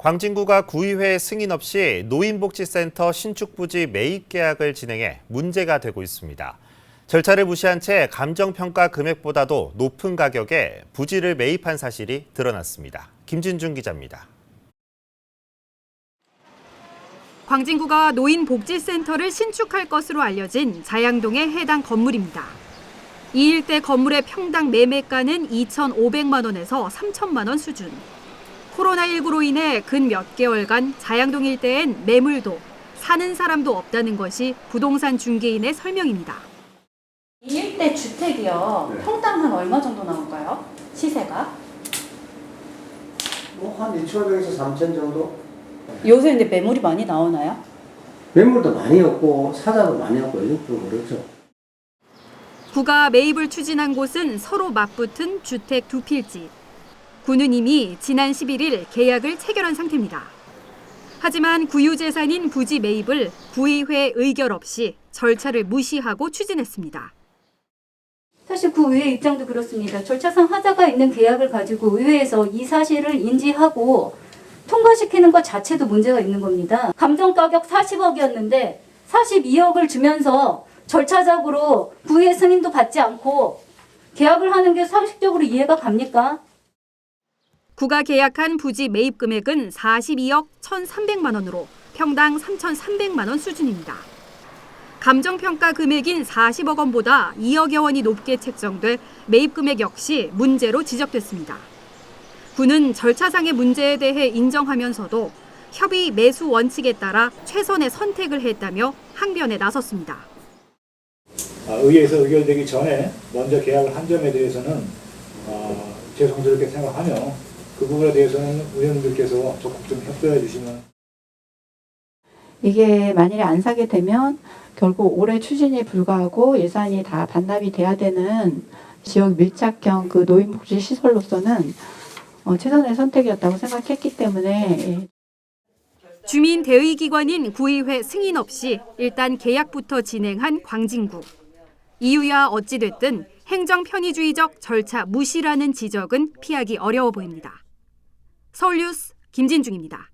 광진구가 구의회 승인 없이 노인복지센터 신축 부지 매입 계약을 진행해 문제가 되고 있습니다. 절차를 무시한 채 감정평가 금액보다도 높은 가격에 부지를 매입한 사실이 드러났습니다. 김진중 기자입니다. 광진구가 노인복지센터를 신축할 것으로 알려진 자양동의 해당 건물입니다. 이 일대 건물의 평당 매매가는 2,500만 원에서 3천만 원 수준. 코로나19로 인해 근 몇 개월간 자양동 일대엔 매물도 사는 사람도 없다는 것이 부동산 중개인의 설명입니다. 이 일대 주택이요. 네. 평당 한 얼마 정도 나올까요? 시세가? 뭐한 2,500에서 3,000 정도? 요새 근데 매물이 많이 나오나요? 매물도 많이 없고 사자도 많이 없고 요즘 좀 그렇죠. 구가 매입을 추진한 곳은 서로 맞붙은 주택 두 필지. 구는 이미 지난 11일 계약을 체결한 상태입니다. 하지만 구유재산인 부지 매입을 구의회 의결 없이 절차를 무시하고 추진했습니다. 사실 그 의회 입장도 그렇습니다. 절차상 하자가 있는 계약을 가지고 의회에서 이 사실을 인지하고 통과시키는 것 자체도 문제가 있는 겁니다. 감정 가격 40억이었는데 42억을 주면서 절차적으로 구의 승인도 받지 않고 계약을 하는 게 상식적으로 이해가 갑니까? 구가 계약한 부지 매입 금액은 42억 1,300만 원으로 평당 3,300만 원 수준입니다. 감정평가 금액인 40억 원보다 2억여 원이 높게 책정돼 매입 금액 역시 문제로 지적됐습니다. 구는 절차상의 문제에 대해 인정하면서도 협의 매수 원칙에 따라 최선의 선택을 했다며 항변에 나섰습니다. 아, 의회에서 의결되기 전에 먼저 계약을 한 점에 대해서는 어, 죄송스럽게 생각하며 그 부분에 대해서는 의원님들께서 적극 좀 협조해 주시면 이게 만일에 안 사게 되면 결국 올해 추진에 불과하고 예산이 다 반납이 돼야 되는 지역 밀착형 그 노인복지 시설로서는 어, 최선의 선택이었다고 생각했기 때문에 예, 주민 대의 기관인 구의회 승인 없이 일단 계약부터 진행한 광진구. 이유야 어찌됐든 행정 편의주의적 절차 무시라는 지적은 피하기 어려워 보입니다. 서울뉴스 김진중입니다.